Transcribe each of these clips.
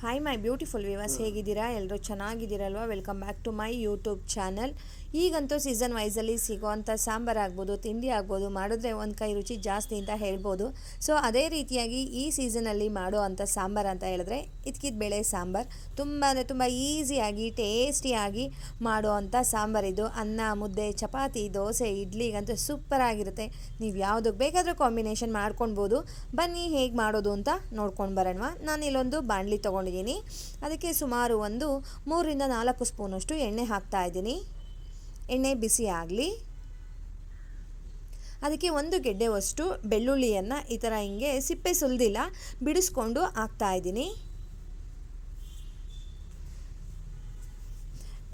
Hi my beautiful viewers ಹೇಗಿದ್ದೀರಾ? ಎಲ್ಲರೂ ಚೆನ್ನಾಗಿದ್ದೀರಲ್ವಾ? Welcome back to my YouTube channel ಈಗಂತೂ season ವೈಸಲ್ಲಿ ಸಿಗುವಂಥ ಸಾಂಬಾರು ಆಗ್ಬೋದು ತಿಂಡಿ ಆಗ್ಬೋದು ಮಾಡಿದ್ರೆ ಒಂದು ಕೈ ರುಚಿ ಜಾಸ್ತಿ ಅಂತ ಹೇಳ್ಬೋದು. ಸೊ ಅದೇ ರೀತಿಯಾಗಿ ಈ ಸೀಸನಲ್ಲಿ ಮಾಡೋ ಅಂಥ ಸಾಂಬಾರು ಅಂತ ಹೇಳಿದ್ರೆ ಇದ್ಕಿದ ಬೇಳೆ ಸಾಂಬಾರು. ತುಂಬ ಅಂದರೆ ತುಂಬ ಈಸಿಯಾಗಿ ಟೇಸ್ಟಿಯಾಗಿ ಮಾಡೋ ಅಂಥ ಸಾಂಬಾರಿದು ಅನ್ನ ಮುದ್ದೆ ಚಪಾತಿ ದೋಸೆ ಇಡ್ಲಿಗಂತೂ ಸೂಪರ್ ಆಗಿರುತ್ತೆ. ನೀವು ಯಾವುದಕ್ಕೆ ಬೇಕಾದರೂ ಕಾಂಬಿನೇಷನ್ ಮಾಡ್ಕೊಳ್ಬೋದು ಬನ್ನಿ ಹೇಗೆ ಮಾಡೋದು ಅಂತ ನೋಡ್ಕೊಂಡು ಬರೋಣ ನಾನು ಇಲ್ಲೊಂದು ಬಾಣಲಿ ತೊಗೊಂಡಿದ್ದೀನಿ ಅದಕ್ಕೆ ಸುಮಾರು ಒಂದು ಮೂರರಿಂದ ನಾಲ್ಕು ಸ್ಪೂನಷ್ಟು ಎಣ್ಣೆ ಹಾಕ್ತಾ ಇದ್ದೀನಿ. ಎಣ್ಣೆ ಬಿಸಿ ಆಗಲಿ. ಅದಕ್ಕೆ ಒಂದು ಗೆಡ್ಡೆವಷ್ಟು ಬೆಳ್ಳುಳ್ಳಿಯನ್ನು ಈ ಥರ ಹಿಂಗೆ ಸಿಪ್ಪೆ ಸುಲಿದಿಲ್ಲ ಬಿಡಿಸ್ಕೊಂಡು ಹಾಕ್ತಾ ಇದ್ದೀನಿ.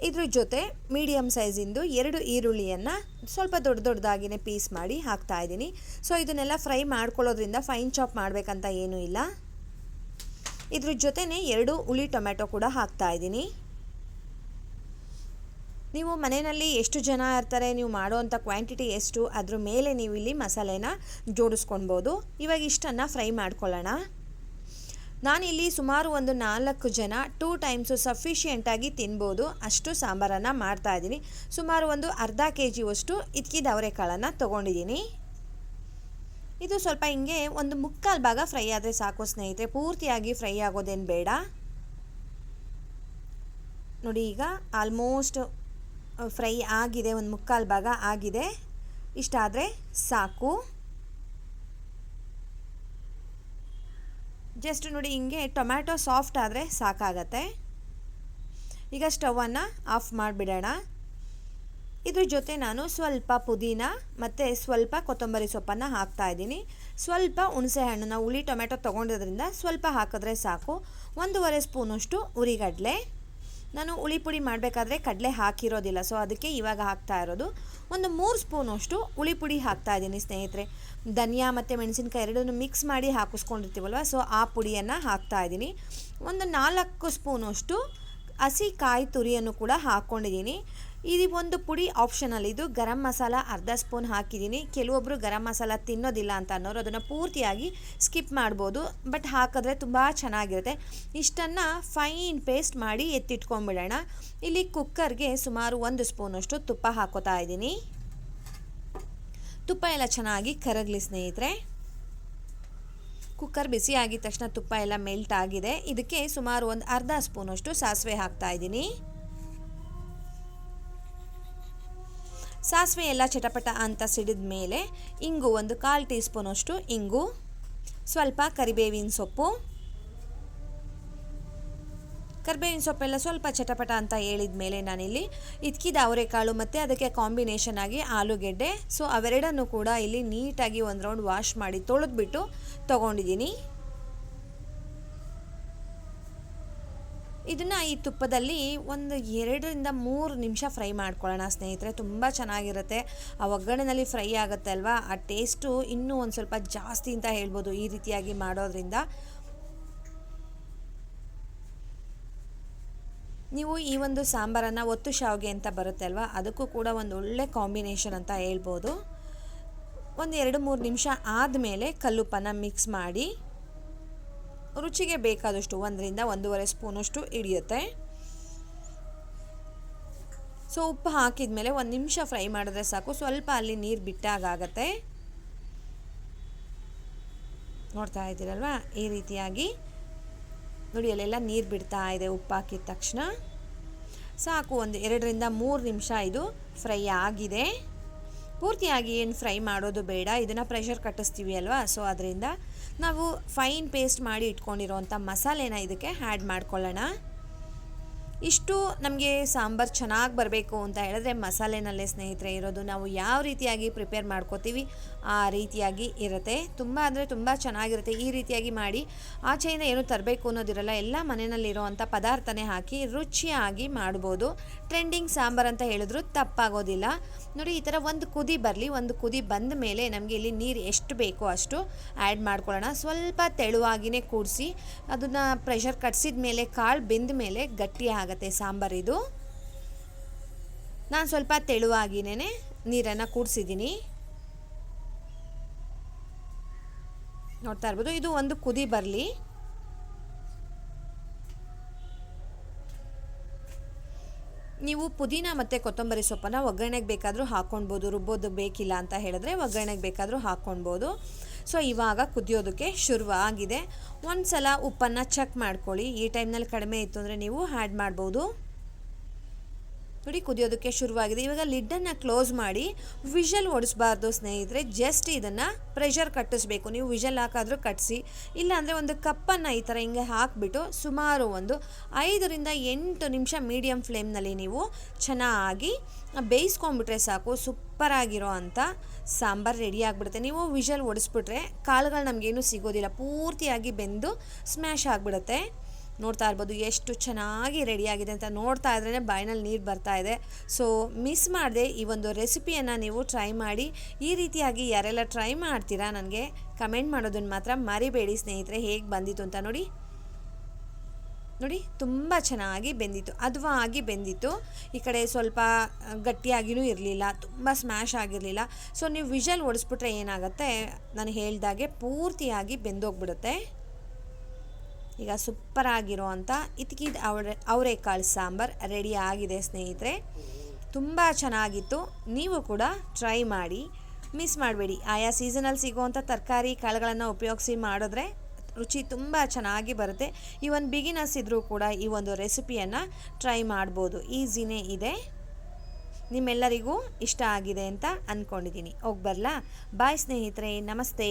ಇದ್ರ ಜೊತೆ ಮೀಡಿಯಮ್ ಸೈಜಿಂದು ಎರಡು ಈರುಳ್ಳಿಯನ್ನು ಸ್ವಲ್ಪ ದೊಡ್ಡ ದೊಡ್ಡದಾಗಿನೇ ಪೀಸ್ ಮಾಡಿ ಹಾಕ್ತಾ ಇದ್ದೀನಿ. ಸೊ, ಇದನ್ನೆಲ್ಲ ಫ್ರೈ ಮಾಡ್ಕೊಳ್ಳೋದ್ರಿಂದ ಫೈನ್ ಚಾಪ್ ಮಾಡಬೇಕಂತ ಏನೂ ಇಲ್ಲ. ಇದ್ರ ಜೊತೆನೆ ಎರಡು ಹುಳಿ ಟೊಮೆಟೊ ಕೂಡ ಹಾಕ್ತಾ ಇದ್ದೀನಿ. ನೀವು ಮನೆಯಲ್ಲಿ ಎಷ್ಟು ಜನ ಇರ್ತಾರೆ, ನೀವು ಮಾಡೋವಂಥ ಕ್ವಾಂಟಿಟಿ ಎಷ್ಟು, ಅದ್ರ ಮೇಲೆ ನೀವು ಇಲ್ಲಿ ಮಸಾಲೆನ ಜೋಡಿಸ್ಕೊಳ್ಬೋದು ಇವಾಗ ಇಷ್ಟನ್ನು ಫ್ರೈ ಮಾಡ್ಕೊಳ್ಳೋಣ. ನಾನಿಲ್ಲಿ ಸುಮಾರು ಒಂದು ನಾಲ್ಕು ಜನ ಟೂ ಟೈಮ್ಸು ಸಫಿಷಿಯೆಂಟಾಗಿ ತಿನ್ಬೋದು. ಅಷ್ಟು ಸಾಂಬಾರನ್ನು ಮಾಡ್ತಾಯಿದ್ದೀನಿ ಸುಮಾರು ಒಂದು ಅರ್ಧ ಕೆ ಜಿಯಷ್ಟು ಇದ್ಕಿದ ಅವರೆಕಾಳನ್ನು ತೊಗೊಂಡಿದ್ದೀನಿ. ಇದು ಸ್ವಲ್ಪ ಹಿಂಗೆ ಒಂದು ಮುಕ್ಕಾಲು ಭಾಗ ಫ್ರೈ ಆದರೆ ಸಾಕು ಸ್ನೇಹಿತರೆ. ಪೂರ್ತಿಯಾಗಿ ಫ್ರೈ ಆಗೋದೇನು ಬೇಡ. ನೋಡಿ ಈಗ ಆಲ್ಮೋಸ್ಟ್ ಫ್ರೈ ಆಗಿದೆ, ಒಂದು ಮುಕ್ಕಾಲು ಭಾಗ ಆಗಿದೆ. ಇಷ್ಟಾದರೆ ಸಾಕು. ಜಸ್ಟ್ ನೋಡಿ ಹಿಂಗೆ ಟೊಮ್ಯಾಟೊ ಸಾಫ್ಟ್ ಆದರೆ ಸಾಕಾಗತ್ತೆ. ಈಗ ಸ್ಟವನ್ನು ಆಫ್ ಮಾಡಿಬಿಡೋಣ. ಇದ್ರ ಜೊತೆ ನಾನು ಸ್ವಲ್ಪ ಪುದೀನ ಮತ್ತು ಸ್ವಲ್ಪ ಕೊತ್ತಂಬರಿ ಸೊಪ್ಪನ್ನು ಹಾಕ್ತಾ ಇದ್ದೀನಿ. ಸ್ವಲ್ಪ ಹುಣಸೆ ಹಣ್ಣು ನಾವು ಹುಳಿ ಟೊಮೆಟೊ ತೊಗೊಂಡಿದ್ರಿಂದ ಸ್ವಲ್ಪ ಹಾಕಿದ್ರೆ ಸಾಕು. ಒಂದೂವರೆ ಸ್ಪೂನಷ್ಟು ಉರಿಗಡಲೆ. ನಾನು ಹುಳಿ ಪುಡಿ ಮಾಡಬೇಕಾದ್ರೆ ಕಡಲೆ ಹಾಕಿರೋದಿಲ್ಲ ಸೊ ಅದಕ್ಕೆ ಇವಾಗ ಹಾಕ್ತಾ ಇರೋದು. ಒಂದು ಮೂರು ಸ್ಪೂನಷ್ಟು ಹುಳಿ ಪುಡಿ ಹಾಕ್ತಾ ಇದ್ದೀನಿ ಸ್ನೇಹಿತರೆ. ಧನಿಯಾ ಮತ್ತು ಮೆಣಸಿನ್ಕಾಯಿ ಎರಡನ್ನೂ ಮಿಕ್ಸ್ ಮಾಡಿ ಹಾಕಿಸ್ಕೊಂಡಿರ್ತೀವಲ್ವ ಸೊ ಆ ಪುಡಿಯನ್ನು ಹಾಕ್ತಾ ಇದ್ದೀನಿ. ಒಂದು ನಾಲ್ಕು ಸ್ಪೂನಷ್ಟು ಹಸಿ ಕಾಯಿ ತುರಿಯನ್ನು ಕೂಡ ಹಾಕ್ಕೊಂಡಿದ್ದೀನಿ ಇದು ಒಂದು ಪುಡಿ ಆಪ್ಷನಲ್ ಇದು ಗರಂ ಮಸಾಲ ಅರ್ಧ ಸ್ಪೂನ್ ಹಾಕಿದ್ದೀನಿ. ಕೆಲವೊಬ್ಬರು ಗರಂ ಮಸಾಲ ತಿನ್ನೋದಿಲ್ಲ ಅಂತ ಅನ್ನೋರು ಅದನ್ನು ಪೂರ್ತಿಯಾಗಿ ಸ್ಕಿಪ್ ಮಾಡ್ಬೋದು. ಬಟ್ ಹಾಕಿದ್ರೆ ತುಂಬ ಚೆನ್ನಾಗಿರುತ್ತೆ. ಇಷ್ಟನ್ನು ಫೈನ್ ಪೇಸ್ಟ್ ಮಾಡಿ ಎತ್ತಿಟ್ಕೊಂಡ್ಬಿಡೋಣ. ಇಲ್ಲಿ ಕುಕ್ಕರ್ಗೆ ಸುಮಾರು ಒಂದು ಸ್ಪೂನಷ್ಟು ತುಪ್ಪ ಹಾಕೋತಾ ಇದ್ದೀನಿ. ತುಪ್ಪ ಎಲ್ಲ ಚೆನ್ನಾಗಿ ಕರಗಲಿ ಸ್ನೇಹಿತರೆ. ಕುಕ್ಕರ್ ಬಿಸಿ ಆಗಿದ ತಕ್ಷಣ ತುಪ್ಪ ಎಲ್ಲ ಮೆಲ್ಟ್ ಆಗಿದೆ. ಇದಕ್ಕೆ ಸುಮಾರು ಒಂದು ಅರ್ಧ ಸ್ಪೂನಷ್ಟು ಸಾಸಿವೆ ಹಾಕ್ತಾ ಇದ್ದೀನಿ. ಸಾಸಿವೆ ಎಲ್ಲ ಚಟಪಟ ಅಂತ ಸಿಡಿದ ಮೇಲೆ ಇಂಗು ಒಂದು ಕಾಲು ಟೀ ಸ್ಪೂನಷ್ಟು ಇಂಗು, ಸ್ವಲ್ಪ ಕರಿಬೇವಿನ ಸೊಪ್ಪು ಕರಿಬೇವಿನ ಸೊಪ್ಪೆಲ್ಲ ಸ್ವಲ್ಪ ಚಟಪಟ ಅಂತ ಹೇಳಿದ ಮೇಲೆ ನಾನಿಲ್ಲಿ ಇದ್ಕಿದ ಅವರೆಕಾಳು ಮತ್ತು ಅದಕ್ಕೆ ಕಾಂಬಿನೇಷನ್ ಆಗಿ ಆಲೂಗೆಡ್ಡೆ. ಸೊ ಅವೆರಡನ್ನು ಕೂಡ ಇಲ್ಲಿ ನೀಟಾಗಿ ಒಂದು ರೌಂಡ್ ವಾಶ್ ಮಾಡಿ ತೊಳೆದ್ಬಿಟ್ಟು ತೊಗೊಂಡಿದ್ದೀನಿ. ಇದನ್ನು ಈ ತುಪ್ಪದಲ್ಲಿ ಒಂದು ಎರಡರಿಂದ ಮೂರು ನಿಮಿಷ ಫ್ರೈ ಮಾಡ್ಕೊಳ್ಳೋಣ ಸ್ನೇಹಿತರೆ. ತುಂಬ ಚೆನ್ನಾಗಿರುತ್ತೆ. ಆ ಒಗ್ಗರಣೆಯಲ್ಲಿ ಫ್ರೈ ಆಗುತ್ತೆ ಅಲ್ವಾ ಆ ಟೇಸ್ಟು ಇನ್ನೂ ಒಂದು ಸ್ವಲ್ಪ ಜಾಸ್ತಿ ಅಂತ ಹೇಳ್ಬೋದು ಈ ರೀತಿಯಾಗಿ ಮಾಡೋದ್ರಿಂದ. ನೀವು ಈ ಒಂದು ಸಾಂಬಾರನ್ನು ಒತ್ತು ಶಾವಿಗೆ ಅಂತ ಬರುತ್ತೆ ಅಲ್ವಾ? ಅದಕ್ಕೂ ಕೂಡ ಒಂದು ಒಳ್ಳೆ ಕಾಂಬಿನೇಷನ್ ಅಂತ ಹೇಳ್ಬೋದು. ಒಂದು ಎರಡು ಮೂರು ನಿಮಿಷ ಆದಮೇಲೆ ಕಲ್ಲುಪ್ಪನ್ನು ಮಿಕ್ಸ್ ಮಾಡಿ, ರುಚಿಗೆ ಬೇಕಾದಷ್ಟು ಒಂದರಿಂದ ಒಂದೂವರೆ ಸ್ಪೂನಷ್ಟು ಹಿಡಿಯುತ್ತೆ. ಸೊ ಉಪ್ಪು ಹಾಕಿದ ಮೇಲೆ ಒಂದು ನಿಮಿಷ ಫ್ರೈ ಮಾಡಿದ್ರೆ ಸಾಕು. ಸ್ವಲ್ಪ ಅಲ್ಲಿ ನೀರು ಬಿಟ್ಟಾಗತ್ತೆ ನೋಡ್ತಾ ಇದ್ದೀರಲ್ವಾ? ಈ ರೀತಿಯಾಗಿ ನೋಡಿ, ಅಲ್ಲೆಲ್ಲ ನೀರು ಬಿಡ್ತಾ ಇದೆ ಉಪ್ಪು ಹಾಕಿದ ತಕ್ಷಣ. ಸಾಕು, ಒಂದು ಎರಡರಿಂದ ಮೂರು ನಿಮಿಷ ಇದು ಫ್ರೈ ಆಗಿದೆ. ಪೂರ್ತಿಯಾಗಿ ಏನು ಫ್ರೈ ಮಾಡೋದು ಬೇಡ, ಇದನ್ನು ಪ್ರೆಷರ್ ಕಟ್ಟಿಸ್ತೀವಿ ಅಲ್ವಾ? ಸೊ ಅದರಿಂದ ನಾವು ಫೈನ್ ಪೇಸ್ಟ್ ಮಾಡಿ ಇಟ್ಕೊಂಡಿರೋವಂಥ ಮಸಾಲೆನ ಇದಕ್ಕೆ ಆ್ಯಡ್ ಮಾಡ್ಕೊಳ್ಳೋಣ. ಇಷ್ಟು ನಮಗೆ ಸಾಂಬಾರು ಚೆನ್ನಾಗಿ ಬರಬೇಕು ಅಂತ ಹೇಳಿದ್ರೆ ಮಸಾಲೆನಲ್ಲೇ ಸ್ನೇಹಿತರೆ ಇರೋದು. ನಾವು ಯಾವ ರೀತಿಯಾಗಿ ಪ್ರಿಪೇರ್ ಮಾಡ್ಕೋತೀವಿ ಆ ರೀತಿಯಾಗಿ ಇರುತ್ತೆ. ತುಂಬ ಅಂದರೆ ತುಂಬ ಚೆನ್ನಾಗಿರುತ್ತೆ. ಈ ರೀತಿಯಾಗಿ ಮಾಡಿ ಆಚೆಯಿಂದ ಏನು ತರಬೇಕು ಅನ್ನೋದಿರಲ್ಲ, ಎಲ್ಲ ಮನೆಯಲ್ಲಿರೋವಂಥ ಪದಾರ್ಥನೇ ಹಾಕಿ ರುಚಿಯಾಗಿ ಮಾಡ್ಬೋದು. ಟ್ರೆಂಡಿಂಗ್ ಸಾಂಬಾರು ಅಂತ ಹೇಳಿದ್ರು ತಪ್ಪಾಗೋದಿಲ್ಲ. ನೋಡಿ, ಈ ಥರ ಒಂದು ಕುದಿ ಬರಲಿ, ಒಂದು ಕುದಿ ಬಂದ ಮೇಲೆ ನಮಗೆ ಇಲ್ಲಿ ನೀರು ಎಷ್ಟು ಬೇಕೋ ಅಷ್ಟು ಆ್ಯಡ್ ಮಾಡ್ಕೊಳ್ಳೋಣ. ಸ್ವಲ್ಪ ತೆಳುವಾಗಿಯೇ ಕೂಡಿಸಿ, ಅದನ್ನು ಪ್ರೆಷರ್ ಕಟ್ಸಿದ ಮೇಲೆ ಕಾಳು ಬೆಂದ ಮೇಲೆ ಗಟ್ಟಿ ಆಗುತ್ತೆ ಇದು. ನಾನು ಸ್ವಲ್ಪ ತೆಳುವಾಗಿನೇ ನೀರನ್ನು ಕೂಡಿಸಿದ್ದೀನಿ ನೋಡ್ತಾ ಇರ್ಬೋದು, ಇದು ಒಂದು ಕುದಿ ಬರಲಿ. ನೀವು ಪುದೀನ ಮತ್ತು ಕೊತ್ತಂಬರಿ ಸೊಪ್ಪನ್ನು ಒಗ್ಗರಣೆಗೆ ಬೇಕಾದರೂ ಹಾಕ್ಕೊಳ್ಬೋದು ರುಬ್ಬೋದು ಬೇಕಿಲ್ಲ ಅಂತ ಹೇಳಿದ್ರೆ ಒಗ್ಗರಣೆಗೆ ಬೇಕಾದರೂ ಹಾಕ್ಕೊಳ್ಬೋದು ಸೊ ಇವಾಗ ಕುದಿಯೋದಕ್ಕೆ ಶುರುವಾಗಿದೆ ಒಂದು ಸಲ ಉಪ್ಪನ್ನು ಚೆಕ್ ಮಾಡ್ಕೊಳ್ಳಿ. ಈ ಟೈಮ್ನಲ್ಲಿ ಕಡಿಮೆ ಇತ್ತು ಅಂದರೆ ನೀವು ಆ್ಯಡ್ ಮಾಡ್ಬೋದು. ನೋಡಿ, ಕುದಿಯೋದಕ್ಕೆ ಶುರುವಾಗಿದೆ ಇವಾಗ ಲಿಡ್ಡನ್ನು ಕ್ಲೋಸ್ ಮಾಡಿ ವಿಷಲ್ ಓಡಿಸ್ಬಾರ್ದು ಸ್ನೇಹಿತರೆ. ಜಸ್ಟ್ ಇದನ್ನು ಪ್ರೆಷರ್ ಕಟ್ಟಿಸ್ಬೇಕು. ನೀವು ವಿಷಲ್ ಹಾಕಾದರೂ ಕಟ್ಟಿಸಿ ಇಲ್ಲಾಂದರೆ ಒಂದು ಕಪ್ಪನ್ನು ಈ ಥರ ಹಿಂಗೆ ಹಾಕಿಬಿಟ್ಟು ಸುಮಾರು ಒಂದು ಐದರಿಂದ ಎಂಟು ನಿಮಿಷ ಮೀಡಿಯಮ್ ಫ್ಲೇಮ್ನಲ್ಲಿ ನೀವು ಚೆನ್ನಾಗಿ ಬೇಯಿಸ್ಕೊಂಬಿಟ್ರೆ ಸಾಕು. ಸೂಪರಾಗಿರೋ ಅಂಥ ಸಾಂಬಾರು ರೆಡಿ ಆಗಿಬಿಡುತ್ತೆ. ನೀವು ವಿಷಲ್ ಓಡಿಸ್ಬಿಟ್ರೆ ಕಾಳುಗಳು ನಮಗೇನು ಸಿಗೋದಿಲ್ಲ. ಪೂರ್ತಿಯಾಗಿ ಬೆಂದು ಸ್ಮ್ಯಾಶ್ ಆಗಿಬಿಡುತ್ತೆ. ನೋಡ್ತಾ ಇರ್ಬೋದು ಎಷ್ಟು ಚೆನ್ನಾಗಿ ರೆಡಿಯಾಗಿದೆ ಅಂತ ನೋಡ್ತಾ ಇದ್ರೇ ಬಾಯಿನಲ್ಲಿ ನೀರು ಬರ್ತಾ ಇದೆ. ಸೊ ಮಿಸ್ ಮಾಡದೆ ಈ ಒಂದು ರೆಸಿಪಿಯನ್ನು ನೀವು ಟ್ರೈ ಮಾಡಿ. ಈ ರೀತಿಯಾಗಿ ಯಾರೆಲ್ಲ ಟ್ರೈ ಮಾಡ್ತೀರಾ ನನಗೆ ಕಮೆಂಟ್ ಮಾಡೋದನ್ನು ಮಾತ್ರ ಮರಿಬೇಡಿ ಸ್ನೇಹಿತರೆ, ಹೇಗೆ ಬಂದಿತ್ತು ಅಂತ ನೋಡಿ. ನೋಡಿ, ತುಂಬ ಚೆನ್ನಾಗಿ ಬೆಂದಿತ್ತು ಹದವಾಗಿ ಬೆಂದಿತ್ತು. ಈ ಕಡೆ ಸ್ವಲ್ಪ ಗಟ್ಟಿಯಾಗಿಯೂ ಇರಲಿಲ್ಲ, ತುಂಬ ಸ್ಮ್ಯಾಶ್ ಆಗಿರಲಿಲ್ಲ. ಸೊ ನೀವು ವಿಷಲ್ ಓಡಿಸ್ಬಿಟ್ರೆ ಏನಾಗುತ್ತೆ, ನಾನು ಹೇಳಿದಾಗೆ ಪೂರ್ತಿಯಾಗಿ ಬೆಂದೋಗ್ಬಿಡುತ್ತೆ. ಈಗ ಸೂಪರ್ ಆಗಿರೋ ಅಂಥ ಇತ್ಕಿದ ಅವರೆ ಅವರೆಕಾಳು ಸಾಂಬಾರು ರೆಡಿ ಆಗಿದೆ ಸ್ನೇಹಿತರೆ. ತುಂಬ ಚೆನ್ನಾಗಿತ್ತು, ನೀವು ಕೂಡ ಟ್ರೈ ಮಾಡಿ. ಮಿಸ್ ಮಾಡಬೇಡಿ, ಆಯಾ ಸೀಸನಲ್ಲಿ ಸಿಗುವಂಥ ತರಕಾರಿ ಕಾಳುಗಳನ್ನು ಉಪಯೋಗಿಸಿ ಮಾಡಿದ್ರೆ ರುಚಿ ತುಂಬ ಚೆನ್ನಾಗಿ ಬರುತ್ತೆ. ಈ ಒಂದು ಬಿಗಿನರ್ಸ್ ಇದ್ದರೂ ಕೂಡ ಈ ಒಂದು ರೆಸಿಪಿಯನ್ನು ಟ್ರೈ ಮಾಡ್ಬೋದು. ಈಸಿನೇ ಇದೆ. ನಿಮ್ಮೆಲ್ಲರಿಗೂ ಇಷ್ಟ ಆಗಿದೆ ಅಂತ ಅಂದ್ಕೊಂಡಿದ್ದೀನಿ ಹೋಗಿ ಬರಲಾ? ಬಾಯ್ ಸ್ನೇಹಿತರೆ. ನಮಸ್ತೆ.